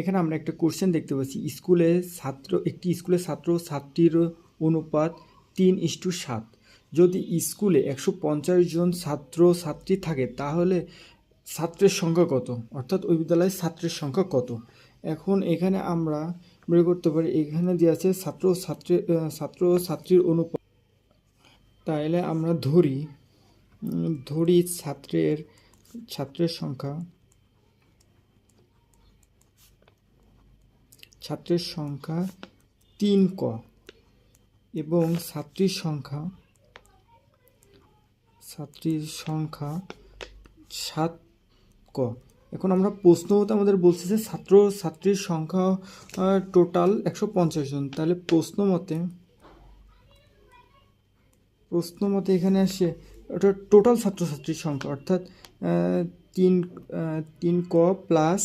এখানে আমরা একটা কোশ্চেন দেখতে পাচ্ছি। স্কুলে ছাত্র, একটি স্কুলে ছাত্র ছাত্রীর অনুপাত তিন ইস্টু সাত। যদি স্কুলে একশো পঞ্চাশ জন ছাত্র ছাত্রী থাকে, তাহলে ছাত্রের সংখ্যা কত? অর্থাৎ ওই বিদ্যালয়ের ছাত্রের সংখ্যা কত? এখন এখানে আমরা বের করতে পারি, এখানে দেওয়া আছে ছাত্র ছাত্রী ছাত্র ছাত্রীর অনুপাত। তাহলে আমরা ধরি ধরি ছাত্রের ছাত্রের সংখ্যা। ছাত্রের সংখ্যা তিন ক এবং ছাত্রীর সংখ্যা ছাত্রীর সংখ্যা সাত ক। এখন আমরা প্রশ্ন আমাদের বলছে যে ছাত্র, ছাত্রীর সংখ্যা টোটাল একশো পঞ্চাশ জন। তাহলে প্রশ্ন মতে প্রশ্ন মতে এখানে আসে ওটা টোটাল ছাত্রছাত্রীর সংখ্যা, অর্থাৎ তিন তিন ক প্লাস